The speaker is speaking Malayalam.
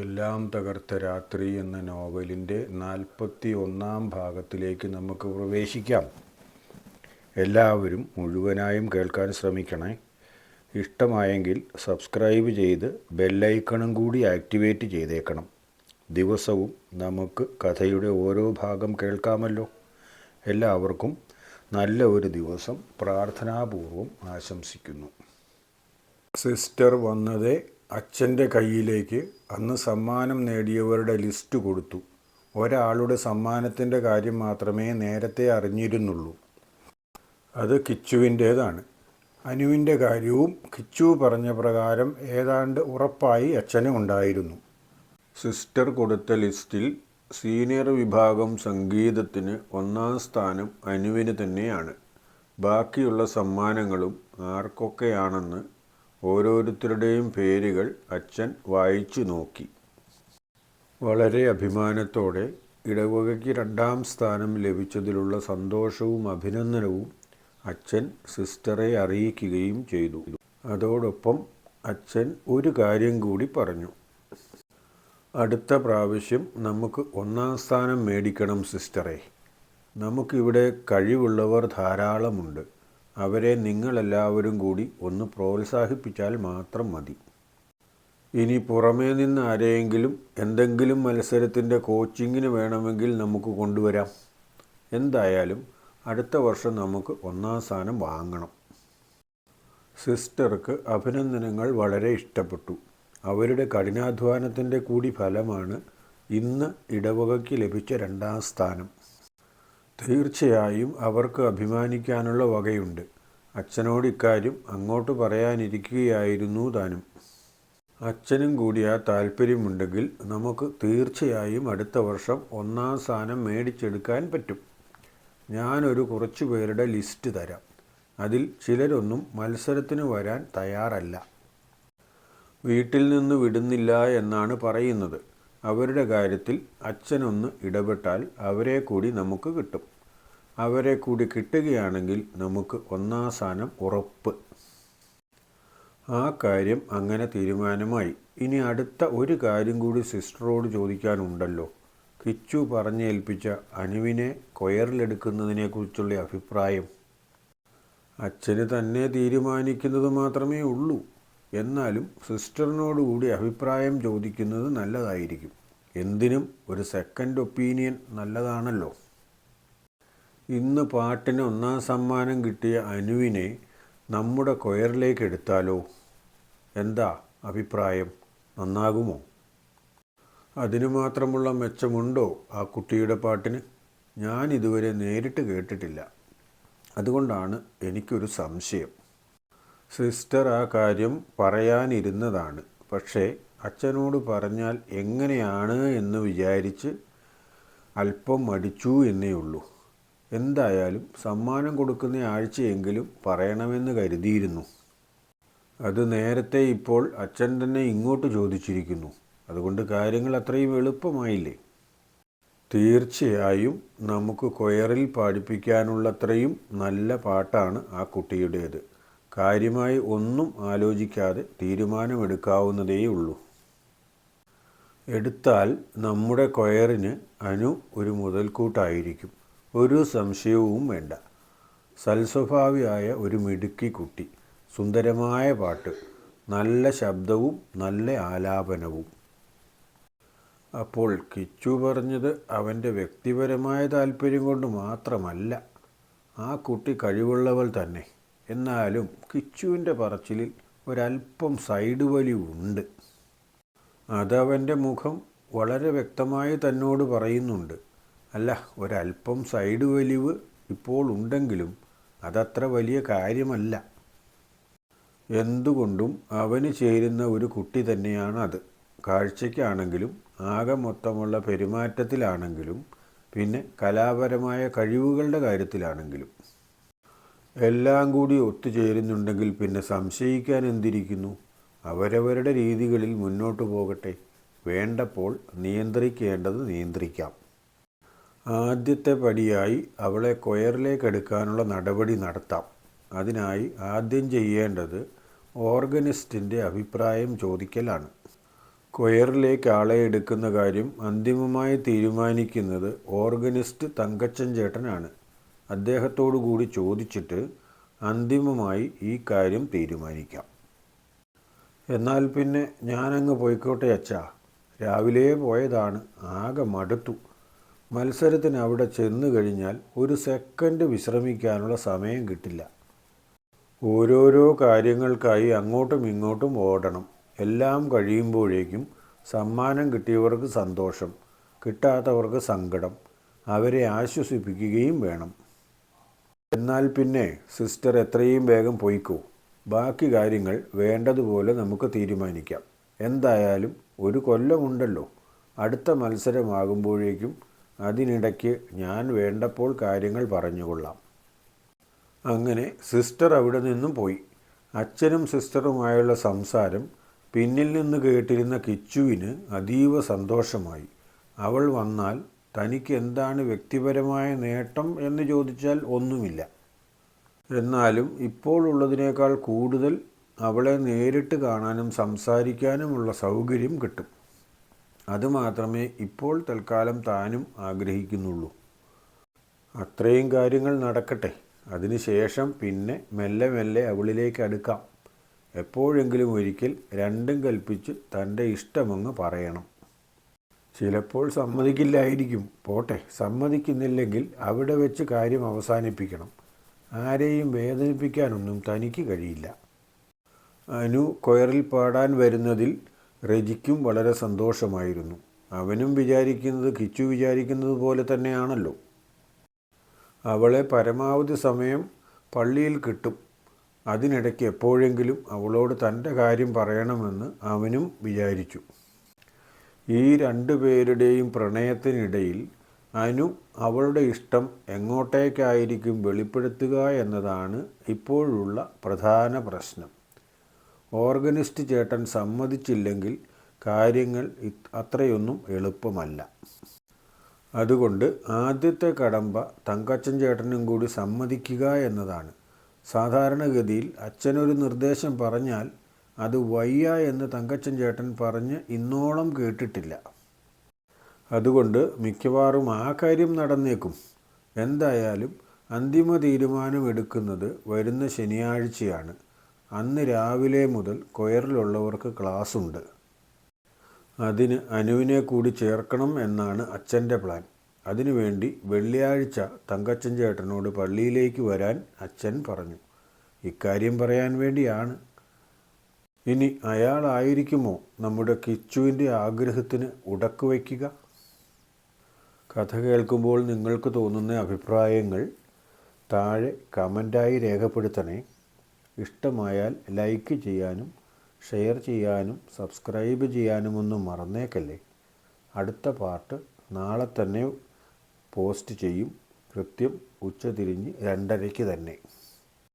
എല്ലാം തകർത്ത രാത്രി എന്ന നോവലിന്റെ നാൽപ്പത്തി ഒന്നാം ഭാഗത്തിലേക്ക് നമുക്ക് പ്രവേശിക്കാം. എല്ലാവരും മുഴുവനായും കേൾക്കാൻ ശ്രമിക്കണേ. ഇഷ്ടമായെങ്കിൽ സബ്സ്ക്രൈബ് ചെയ്ത് ബെല്ലൈക്കണും കൂടി ആക്ടിവേറ്റ് ചെയ്തേക്കണം. ദിവസവും നമുക്ക് കഥയുടെ ഓരോ ഭാഗം കേൾക്കാമല്ലോ. എല്ലാവർക്കും നല്ല ഒരു ദിവസം പ്രാർത്ഥനാപൂർവം ആശംസിക്കുന്നു. സിസ്റ്റർ വന്നത് അച്ഛന്റെ കയ്യിലേക്ക് അന്ന് സമ്മാനം നേടിയവരുടെ ലിസ്റ്റ് കൊടുത്തു. ഒരാളുടെ സമ്മാനത്തിന്റെ കാര്യം മാത്രമേ നേരത്തെ അറിഞ്ഞിരുന്നുള്ളൂ. അത് കിച്ചുവിന്റേതാണ്. അനുവിന്റെ കാര്യവും കിച്ചു പറഞ്ഞ പ്രകാരം ഏതാണ്ട് ഉറപ്പായി അച്ഛന് ഉണ്ടായിരുന്നു. സിസ്റ്റർ കൊടുത്ത ലിസ്റ്റിൽ സീനിയർ വിഭാഗം സംഗീതത്തിന് ഒന്നാം സ്ഥാനം അനുവിന് തന്നെയാണ്. ബാക്കിയുള്ള സമ്മാനങ്ങളും ആർക്കൊക്കെയാണെന്ന് ഓരോരുത്തരുടെയും പേരുകൾ അച്ഛൻ വായിച്ചു നോക്കി. വളരെ അഭിമാനത്തോടെ ഇടവകയ്ക്ക് രണ്ടാം സ്ഥാനം ലഭിച്ചതിലുള്ള സന്തോഷവും അഭിനന്ദനവും അച്ഛൻ സിസ്റ്ററെ അറിയിക്കുകയും ചെയ്തു. അതോടൊപ്പം അച്ഛൻ ഒരു കാര്യം കൂടി പറഞ്ഞു. അടുത്ത പ്രാവശ്യം നമുക്ക് ഒന്നാം സ്ഥാനം മേടിക്കണം സിസ്റ്ററെ. നമുക്കിവിടെ കഴിവുള്ളവർ ധാരാളമുണ്ട്. അവരെ നിങ്ങളെല്ലാവരും കൂടി ഒന്ന് പ്രോത്സാഹിപ്പിച്ചാൽ മാത്രം മതി. ഇനി പുറമേ നിന്ന് ആരെയെങ്കിലും എന്തെങ്കിലും മത്സരത്തിന്റെ കോച്ചിങ്ങിന് വേണമെങ്കിൽ നമുക്ക് കൊണ്ടുവരാം. എന്തായാലും അടുത്ത വർഷം നമുക്ക് ഒന്നാം സ്ഥാനം വാങ്ങണം. സിസ്റ്റർക്ക് അഭിനന്ദനങ്ങൾ വളരെ ഇഷ്ടപ്പെട്ടു. അവരുടെ കഠിനാധ്വാനത്തിന്റെ കൂടി ഫലമാണ് ഇന്ന് ഇടവകയ്ക്ക് ലഭിച്ച രണ്ടാം സ്ഥാനം. തീർച്ചയായും അവർക്ക് അഭിമാനിക്കാനുള്ള വകയുണ്ട്. അച്ഛനോട് ഇക്കാര്യം അങ്ങോട്ട് പറയാനിരിക്കുകയായിരുന്നു താനും. അച്ഛനും കൂടി ആ താല്പര്യമുണ്ടെങ്കിൽ നമുക്ക് തീർച്ചയായും അടുത്ത വർഷം ഒന്നാം സ്ഥാനം മേടിച്ചെടുക്കാൻ പറ്റും. ഞാനൊരു കുറച്ചു പേരുടെ ലിസ്റ്റ് തരാം. അതിൽ ചിലരൊന്നും മത്സരത്തിന് വരാൻ തയ്യാറല്ല. വീട്ടിൽ നിന്ന് വിടുന്നില്ല എന്നാണ് പറയുന്നത്. അവരുടെ കാര്യത്തിൽ അച്ഛനൊന്ന് ഇടപെട്ടാൽ അവരെ കൂടി നമുക്ക് കിട്ടും. അവരെ കൂടി കിട്ടുകയാണെങ്കിൽ നമുക്ക് ഒന്നാം സ്ഥാനം ഉറപ്പ്. ആ കാര്യം അങ്ങനെ തീരുമാനമായി. ഇനി അടുത്ത ഒരു കാര്യം കൂടി സിസ്റ്ററോട് ചോദിക്കാനുണ്ടല്ലോ. കിച്ചു പറഞ്ഞേൽപ്പിച്ച അനുവിനെ കൊയറിലെടുക്കുന്നതിനെക്കുറിച്ചുള്ള അഭിപ്രായം. അച്ഛന് തന്നെ തീരുമാനിക്കുന്നത് മാത്രമേ ഉള്ളൂ. എന്നാലും സിസ്റ്ററിനോടുകൂടി അഭിപ്രായം ചോദിക്കുന്നത് നല്ലതായിരിക്കും. എന്തിനും ഒരു സെക്കൻഡ് ഒപ്പീനിയൻ നല്ലതാണല്ലോ. ഇന്ന് പാട്ടിന് ഒന്നാം സമ്മാനം കിട്ടിയ അനുവിനെ നമ്മുടെ കൊയറിലേക്ക് എടുത്താലോ? എന്താ അഭിപ്രായം? നന്നാകുമോ? അതിനു മാത്രമുള്ള മെച്ചമുണ്ടോ ആ കുട്ടിയുടെ പാട്ടിന്? ഞാൻ ഇതുവരെ നേരിട്ട് കേട്ടിട്ടില്ല. അതുകൊണ്ടാണ് എനിക്കൊരു സംശയം. സിസ്റ്റർ ആ കാര്യം പറയാനിരുന്നതാണ്. പക്ഷേ അച്ഛനോട് പറഞ്ഞാൽ എങ്ങനെയാണ് എന്ന് വിചാരിച്ച് അല്പം മടിച്ചു എന്നേ ഉള്ളൂ. എന്തായാലും സമ്മാനം കൊടുക്കുന്ന ആഴ്ചയെങ്കിലും പറയണമെന്ന് കരുതിയിരുന്നു. അത് നേരത്തെ ഇപ്പോൾ അച്ഛൻ തന്നെ ഇങ്ങോട്ട് ചോദിച്ചിരിക്കുന്നു. അതുകൊണ്ട് കാര്യങ്ങൾ അത്രയും എളുപ്പമായില്ലേ? തീർച്ചയായും നമുക്ക് കൊയറിൽ പാടിപ്പിക്കാനുള്ളത്രയും നല്ല പാട്ടാണ് ആ കുട്ടിയുടേത്. കാര്യമായി ഒന്നും ആലോചിക്കാതെ തീരുമാനമെടുക്കാവുന്നതേയുള്ളൂ. എടുത്താൽ നമ്മുടെ കൊയറിന് അനു ഒരു മുതൽക്കൂട്ടായിരിക്കും. ഒരു സംശയവും വേണ്ട. സൽസ്വഭാവിയായ ഒരു മിടുക്കി കുട്ടി. സുന്ദരമായ പാട്ട്. നല്ല ശബ്ദവും നല്ല ആലാപനവും. അപ്പോൾ കിച്ചു പറഞ്ഞത് അവന്റെ വ്യക്തിപരമായ താല്പര്യം കൊണ്ട് മാത്രമല്ല. ആ കുട്ടി കഴിവുള്ളവൾ തന്നെ. എന്നാലും കിച്ചുവിന്റെ പറച്ചിലിൽ ഒരല്പം സൈഡ് വലിവുണ്ട് അതവന്റെ മുഖം വളരെ വ്യക്തമായി തന്നോട് പറയുന്നുണ്ട്. അല്ല ഒരല്പം സൈഡ് വലിവ് ഇപ്പോൾ ഉണ്ടെങ്കിലും അതത്ര വലിയ കാര്യമല്ല. എന്തുകൊണ്ടും അവന് ചേരുന്ന ഒരു കുട്ടി തന്നെയാണ് അത് കാഴ്ചയ്ക്കാണെങ്കിലും ആകെ മൊത്തമുള്ള പെരുമാറ്റത്തിലാണെങ്കിലും പിന്നെ കലാപരമായ കഴിവുകളുടെ കാര്യത്തിലാണെങ്കിലും. എല്ലാം കൂടി ഒത്തുചേരുന്നുണ്ടെങ്കിൽ പിന്നെ സംശയിക്കാൻ എന്തിരിക്കുന്നു? അവരവരുടെ രീതികളിൽ മുന്നോട്ട് പോകട്ടെ. വേണ്ടപ്പോൾ നിയന്ത്രിക്കേണ്ടത് നിയന്ത്രിക്കാം. ആദ്യത്തെ പടിയായി അവളെ കൊയറിലേക്ക് എടുക്കാനുള്ള നടപടി നടത്താം. അതിനായി ആദ്യം ചെയ്യേണ്ടത് ഓർഗനിസ്റ്റിന്റെ അഭിപ്രായം ചോദിക്കലാണ്. കൊയറിലേക്ക് ആളെ എടുക്കുന്ന കാര്യം അന്തിമമായി തീരുമാനിക്കുന്നത് ഓർഗനിസ്റ്റ് തങ്കച്ചൻ ചേട്ടനാണ്. അദ്ദേഹത്തോടു കൂടി ചോദിച്ചിട്ട് അന്തിമമായി ഈ കാര്യം തീരുമാനിക്കാം. എന്നാൽ പിന്നെ ഞാനങ്ങ് പോയിക്കോട്ടെ അച്ഛാ. രാവിലെ പോയതാണ് ആകെ മടുത്തു. മത്സരത്തിന് അവിടെ ചെന്നു കഴിഞ്ഞാൽ ഒരു സെക്കൻഡ് വിശ്രമിക്കാനുള്ള സമയം കിട്ടില്ല. ഓരോരോ കാര്യങ്ങൾക്കായി അങ്ങോട്ടും ഇങ്ങോട്ടും ഓടണം. എല്ലാം കഴിയുമ്പോഴേക്കും സമ്മാനം കിട്ടിയവർക്ക് സന്തോഷം കിട്ടാത്തവർക്ക് സങ്കടം അവരെ ആശ്വസിപ്പിക്കുകയും വേണം. എന്നാൽ പിന്നെ സിസ്റ്റർ എത്രയും വേഗം പോയിക്കോ. ബാക്കി കാര്യങ്ങൾ വേണ്ടതുപോലെ നമുക്ക് തീരുമാനിക്കാം. എന്തായാലും ഒരു കൊല്ലമുണ്ടല്ലോ. അടുത്ത മത്സരമാകുമ്പോഴേക്കും അതിനിടയ്ക്ക് ഞാൻ വേണ്ടപ്പോൾ കാര്യങ്ങൾ പറഞ്ഞുകൊള്ളാം. അങ്ങനെ സിസ്റ്റർ അവിടെ നിന്നും പോയി. അച്ഛനും സിസ്റ്ററുമായുള്ള സംസാരം പിന്നിൽ നിന്ന് കേട്ടിരുന്ന കിച്ചുവിന് അതീവ സന്തോഷമായി. അവൾ വന്നാൽ തനിക്ക് എന്താണ് വ്യക്തിപരമായ നേട്ടം എന്ന് ചോദിച്ചാൽ ഒന്നുമില്ല. എന്നാലും ഇപ്പോൾ ഉള്ളതിനേക്കാൾ കൂടുതൽ അവളെ നേരിട്ട് കാണാനും സംസാരിക്കാനുമുള്ള സൗകര്യം കിട്ടും. അതുമാത്രമേ ഇപ്പോൾ തൽക്കാലം താനും ആഗ്രഹിക്കുന്നുള്ളൂ. അത്രയും കാര്യങ്ങൾ നടക്കട്ടെ. അതിനുശേഷം പിന്നെ മെല്ലെ മെല്ലെ അവളിലേക്ക് അടുക്കാം. എപ്പോഴെങ്കിലും ഒരിക്കൽ രണ്ടും കൽപ്പിച്ച് തന്റെ ഇഷ്ടമങ്ങ് പറയണം. ചിലപ്പോൾ സമ്മതിക്കില്ലായിരിക്കും. പോട്ടെ സമ്മതിക്കുന്നില്ലെങ്കിൽ അവിടെ വെച്ച് കാര്യം അവസാനിപ്പിക്കണം. ആരെയും വേദനിപ്പിക്കാനൊന്നും തനിക്ക് കഴിയില്ല. അനു കൊയറിൽ പാടാൻ വരുന്നതിൽ രജിക്കും വളരെ സന്തോഷമായിരുന്നു. അവനും വിചാരിക്കുന്നത് കിച്ചു വിചാരിക്കുന്നത് പോലെ തന്നെയാണല്ലോ. അവളെ പരമാവധി സമയം പള്ളിയിൽ കിട്ടും. അതിനിടയ്ക്ക് എപ്പോഴെങ്കിലും അവളോട് തന്റെ കാര്യം പറയണമെന്ന് അവനും വിചാരിച്ചു. ഈ രണ്ടു പേരുടെയും പ്രണയത്തിനിടയിൽ അനു അവളുടെ ഇഷ്ടം എങ്ങോട്ടേക്കായിരിക്കും വെളിപ്പെടുത്തുക എന്നതാണ് ഇപ്പോഴുള്ള പ്രധാന പ്രശ്നം. ഓർഗനിസ്റ്റ് ചേട്ടൻ സമ്മതിച്ചില്ലെങ്കിൽ കാര്യങ്ങൾ അത്രയൊന്നും എളുപ്പമല്ല. അതുകൊണ്ട് ആദ്യത്തെ കടമ്പ തങ്കച്ചൻ ചേട്ടനും കൂടി സമ്മതിക്കുക എന്നതാണ്. സാധാരണഗതിയിൽ അച്ഛനൊരു നിർദ്ദേശം പറഞ്ഞാൽ അത് വയ്യ എന്ന് തങ്കച്ചൻ ചേട്ടൻ പറഞ്ഞ് ഇന്നോളം കേട്ടിട്ടില്ല. അതുകൊണ്ട് മിക്കവാറും ആ കാര്യം നടന്നേക്കും. എന്തായാലും അന്തിമ തീരുമാനമെടുക്കുന്നത് വരുന്ന ശനിയാഴ്ചയാണ്. അന്ന് രാവിലെ മുതൽ കൊയറിലുള്ളവർക്ക് ക്ലാസ്സുണ്ട്. അതിന് അനുവിനെ കൂടി ചേർക്കണം എന്നാണ് അച്ഛന്റെ പ്ലാൻ. അതിനുവേണ്ടി വെള്ളിയാഴ്ച തങ്കച്ചൻ ചേട്ടനോട് പള്ളിയിലേക്ക് വരാൻ അച്ഛൻ പറഞ്ഞു. ഇക്കാര്യം പറയാൻ വേണ്ടിയാണ്. ഇനി അയാളായിരിക്കുമോ നമ്മുടെ കിച്ചുവിന്റെ ആഗ്രഹത്തിന് ഉടക്ക് വയ്ക്കുക? കഥ കേൾക്കുമ്പോൾ നിങ്ങൾക്ക് തോന്നുന്ന അഭിപ്രായങ്ങൾ താഴെ കമന്റായി രേഖപ്പെടുത്തണേ. ഇഷ്ടമായാൽ ലൈക്ക് ചെയ്യാനും ഷെയർ ചെയ്യാനും സബ്സ്ക്രൈബ് ചെയ്യാനും ഒന്നും മറന്നേക്കല്ലേ. അടുത്ത പാർട്ട് നാളെ തന്നെ പോസ്റ്റ് ചെയ്യും. കൃത്യം ഉച്ചതിരിഞ്ഞ് രണ്ടരയ്ക്ക് തന്നെ.